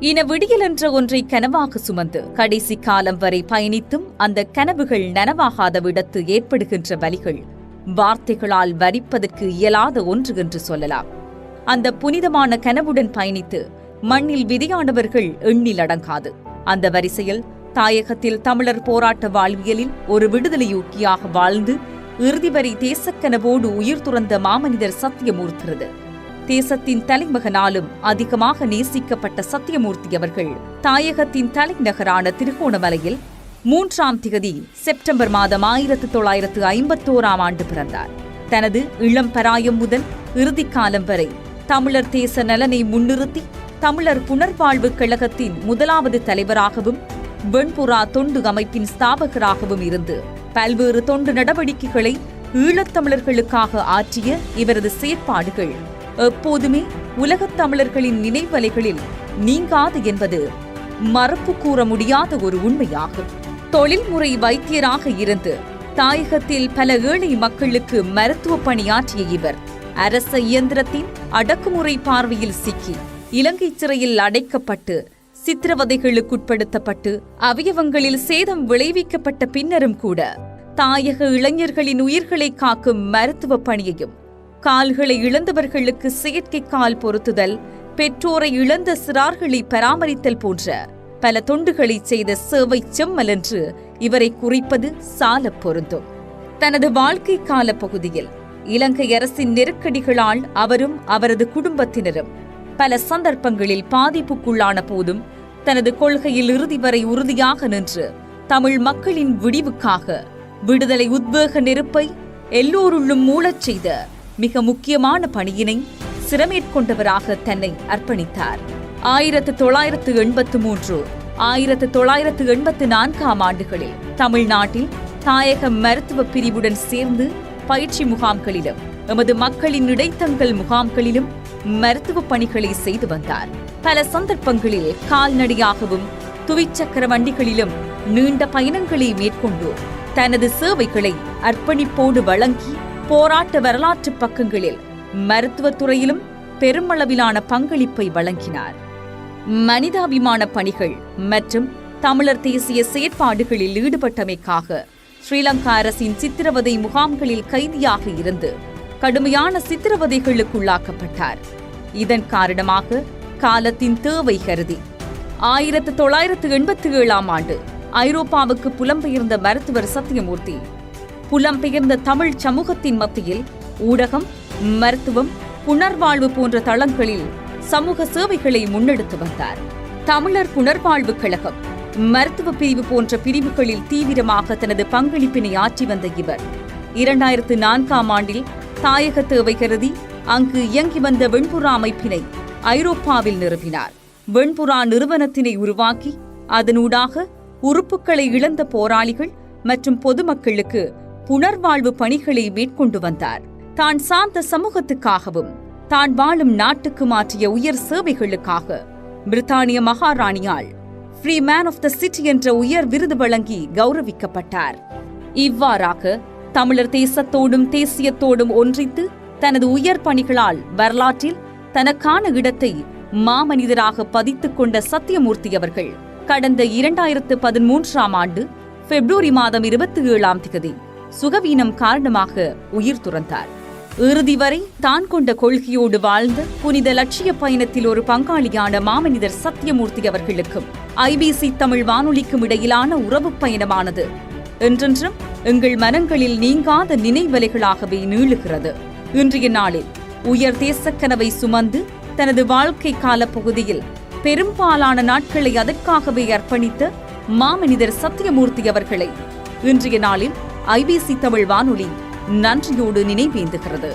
இன விடியல் என்ற ஒன்றை கனவாக சுமந்து கடைசி காலம் வரை பயணித்தும் அந்த கனவுகள் நனவாகாத விடத்து ஏற்படுகின்ற வலிகள் வார்த்தைகளால் வரிப்பதற்கு இயலாத ஒன்று என்று சொல்லலாம். அந்த புனிதமான கனவுடன் பயணித்து மண்ணில் விதையானவர்கள் எண்ணில் அடங்காது. அந்த வரிசையில் தாயகத்தில் தமிழர் போராட்ட வாழ்வியலில் ஒரு விடுதலையூக்கியாக வாழ்ந்து இறுதிவரை தேசக்கனவோடு உயிர் துறந்த மாமனிதர் சத்தியமூர்த்திரது. தேசத்தின் தலைமகனாலும் அதிகமாக நேசிக்கப்பட்ட சத்தியமூர்த்தி அவர்கள் தாயகத்தின் தலைநகரான திருகோணமலையில் மூன்றாம் திகதி செப்டம்பர் மாதம் ஆயிரத்து தொள்ளாயிரத்து ஐம்பத்தோராம் ஆண்டு பிறந்தார். தனது இளம் பராயம் முதல் இறுதிக்காலம் வரை தமிழர் தேச நலனை முன்னிறுத்தி தமிழர் புனர்வாழ்வு கழகத்தின் முதலாவது தலைவராகவும் வெண்புறா தொண்டு அமைப்பின் ஸ்தாபகராகவும் இருந்து பல்வேறு தொண்டு நடவடிக்கைகளை ஈழத்தமிழர்களுக்காக ஆற்றிய இவரது செயற்பாடுகள் எப்போதுமே உலகத் தமிழர்களின் நினைவலைகளில் நீங்காது என்பது மறப்பு கூற முடியாத ஒரு உண்மையாகும். தொழில்முறை வைத்தியராக இருந்து தாயகத்தில் பல ஏழை மக்களுக்கு மருத்துவ பணியாற்றிய இவர் அரச இயந்திரத்தின் அடக்குமுறை பார்வையில் சிக்கி இலங்கை சிறையில் அடைக்கப்பட்டு சித்திரவதைகளுக்குட்படுத்தப்பட்டு அவயவங்களில் சேதம் விளைவிக்கப்பட்ட பின்னரும் கூட தாயக இளைஞர்களின் உயிர்களை காக்கும் மருத்துவ பணியையும் கால்களை இழந்தவர்களுக்கு செயற்கை கால் பொருத்துதல் பெற்றோரை இழந்த சிறார்களை பராமரித்தல் போன்ற பல தொண்டுகளை செய்த சேவை செம்மல் என்று இவரை குறிப்பது சால பொருந்தும். தனது வாழ்க்கை கால பகுதியில் இலங்கை அரசின் நெருக்கடிகளால் அவரும் அவரது குடும்பத்தினரும் பல சந்தர்ப்பங்களில் பாதிப்புக்குள்ளான போதும் தனது கொள்கையில் இறுதி வரை உறுதியாக நின்று தமிழ் மக்களின் விடிவுக்காக விடுதலை உத்வேக நெருப்பை எல்லோருள்ளும் மூளச் செய்த மிக முக்கியமான பணியினை சிரமேற்கொண்டவராக தன்னை அர்ப்பணித்தார். ஆயிரத்து தொள்ளாயிரத்து எண்பத்து மூன்று ஆயிரத்து தொள்ளாயிரத்து எண்பத்து நான்காம் ஆண்டுகளில் தமிழ்நாட்டில் தாயக மருத்துவ பிரிவுடன் சேர்ந்து பயிற்சி முகாம்களிலும் எமது மக்களின் இடைத்தங்கள் முகாம்களிலும் மருத்துவ பணிகளை செய்து வந்தார். பல சந்தர்ப்பங்களில் கால்நடையாகவும் துவிச்சக்கர வண்டிகளிலும் நீண்ட பயணங்களை மேற்கொண்டு தனது சேவைகளை அர்ப்பணிப்போடு வழங்கி போராட்ட வரலாற்று பக்கங்களில் மருத்துவத்துறையிலும் பெருமளவிலான பங்களிப்பை வழங்கினார். மனிதாபிமான பணிகள் மற்றும் தமிழர் தேசிய செயற்பாடுகளில் ஈடுபட்டமைக்காக ஸ்ரீலங்கா அரசின் சித்திரவதை முகாம்களில் கைதியாக இருந்து கடுமையான சித்திரவதைகளுக்குள்ளாக்கப்பட்டார். இதன் காரணமாக காலத்தின் தேவை கருதி ஆயிரத்து தொள்ளாயிரத்து எண்பத்தி ஏழாம் ஆண்டு ஐரோப்பாவுக்கு புலம்பெயர்ந்த மருத்துவர் சத்தியமூர்த்தி புலம்பெயர்ந்த தமிழ் சமூகத்தின் மத்தியில் ஊடகம் மருத்துவம் புனர்வாழ்வு போன்ற தளங்களில் சமூக சேவைகளை முன்னெடுத்து வந்தார். தமிழர் புனர்வாழ்வு கழகம் மருத்துவ பிரிவு போன்ற பிரிவுகளில் தீவிரமாக தனது பங்களிப்பினை ஆற்றி வந்த இவர். இரண்டாயிரத்து நான்காம் ஆண்டில் தாயக தேவை கருதி அங்கு இயங்கி வந்த வெண்புறா அமைப்பினை ஐரோப்பாவில் நிறுவினார். வெண்புறா நிறுவனத்தினை உருவாக்கி அதனூடாக உறுப்புகளை இழந்த போராளிகள் மற்றும் பொதுமக்களுக்கு புனர்வாழ்வு பணிகளை மேற்கொண்டு வந்தார். தான் சார்ந்த சமூகத்துக்காகவும் தான் வாழும் நாட்டுக்கு மாற்றிய உயர் சேவைகளுக்காக பிரித்தானிய மகாராணியால் free man of the city என்ற உயர் விருது வழங்கி கௌரவிக்கப்பட்டார். இவ்வாறாக தமிழர் தேசத்தோடும் தேசியத்தோடும் ஒன்றித்து தனது உயர் பணிகளால் வரலாற்றில் தனக்கான இடத்தை மாமனிதராக பதித்துக் கொண்ட சத்தியமூர்த்தி அவர்கள் கடந்த இரண்டாயிரத்து பதிமூன்றாம் ஆண்டு பிப்ரவரி மாதம் இருபத்தி ஏழாம் திகதி சுகவீனம் காரணமாக உயிர் துறந்தார். இறுதி வரை தான் கொண்ட கொள்கையோடு வாழ்ந்த புனித லட்சிய பயணத்தில் ஒரு பங்காளியான மாமனிதர் சத்தியமூர்த்தி அவர்களுக்கும் ஐபிசி தமிழ் வானொலிக்கும் இடையிலான உறவு பயணமானது. என்றென்றும் எங்கள் மனங்களில் நீங்காத நினைவலைகளாகவே நீளுகிறது. இன்றைய நாளில் உயர் தேசக்கனவை சுமந்து தனது வாழ்க்கை கால பகுதியில் பெரும்பாலான நாட்களை அதற்காகவே அர்ப்பணித்த மாமனிதர் சத்தியமூர்த்தி அவர்களை இன்றைய நாளில் ஐபிசி தமிழ் வானொலி நன்றியோடு நினைவேந்துகிறது.